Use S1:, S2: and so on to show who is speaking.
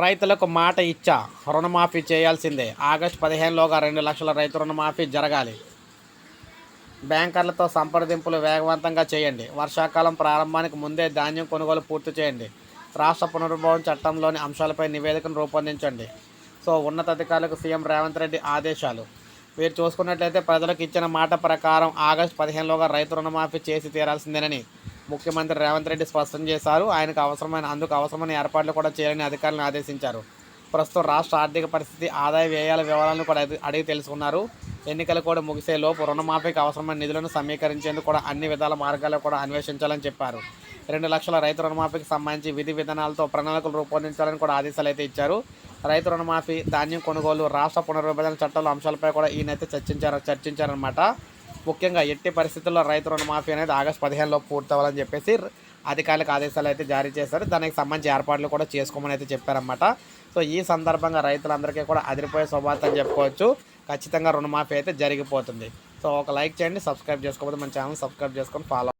S1: రైతులకు మాట ఇచ్చా రుణమాఫీ చేయాల్సిందే. ఆగస్టు పదిహేనులోగా రెండు లక్షల రైతు రుణమాఫీ జరగాలి. బ్యాంకర్లతో సంప్రదింపులు వేగవంతంగా చేయండి. వర్షాకాలం ప్రారంభానికి ముందే ధాన్యం కొనుగోలు పూర్తి చేయండి. రాష్ట్ర పునర్భవం చట్టంలోని అంశాలపై నివేదికను రూపొందించండి. సో ఉన్నతాధికారులకు సీఎం రేవంత్ రెడ్డి ఆదేశాలు. మీరు చూసుకున్నట్లయితే ప్రజలకు ఇచ్చిన మాట ప్రకారం ఆగస్టు పదిహేనులోగా రైతు రుణమాఫీ చేసి తీరాల్సిందేనని ముఖ్యమంత్రి రేవంత్ రెడ్డి స్పష్టం చేశారు. ఆయనకు అవసరమైన అందుకు అవసరమైన ఏర్పాట్లు కూడా చేయాలని అధికారులను ఆదేశించారు. ప్రస్తుతం రాష్ట్ర ఆర్థిక పరిస్థితి ఆదాయ వ్యయాల వివరాలను కూడా అడిగి- అడిగి తెలుసుకున్నారు. ఎన్నికలు కూడా ముగిసే లోపు రుణమాఫీకి అవసరమైన నిధులను సమీకరించేందుకు కూడా అన్ని విధాల మార్గాలు కూడా అన్వేషించాలని చెప్పారు. రెండు లక్షల రైతు రుణమాఫీకి సంబంధించి విధి విధానాలతో ప్రణాళికలు రూపొందించాలని కూడా ఆదేశాలు అయితే ఇచ్చారు. రైతు రుణమాఫీ ధాన్యం కొనుగోలు రాష్ట్ర పునర్విభజన చట్టాల అంశాలపై కూడా ఈయనైతే చర్చించారు చర్చించారనమాట ముఖ్యంగా ఎట్టి పరిస్థితుల్లో రైతు రుణమాఫీ అనేది ఆగస్టు పదిహేనులో పూర్తవ్వాలని చెప్పేసి అధికారులకు ఆదేశాలు అయితే జారీ చేశారు. దానికి సంబంధించి ఏర్పాట్లు కూడా చేసుకోమని అయితే చెప్పారన్నమాట. సో ఈ సందర్భంగా రైతులందరికీ కూడా అదిరిపోయే శుభార్త అని చెప్పుకోవచ్చు. ఖచ్చితంగా రుణమాఫీ అయితే జరిగిపోతుంది. సో ఒక లైక్ చేయండి సబ్స్క్రైబ్ చేసుకోకపోతే మన ఛానల్ సబ్స్క్రైబ్ చేసుకొని ఫాలో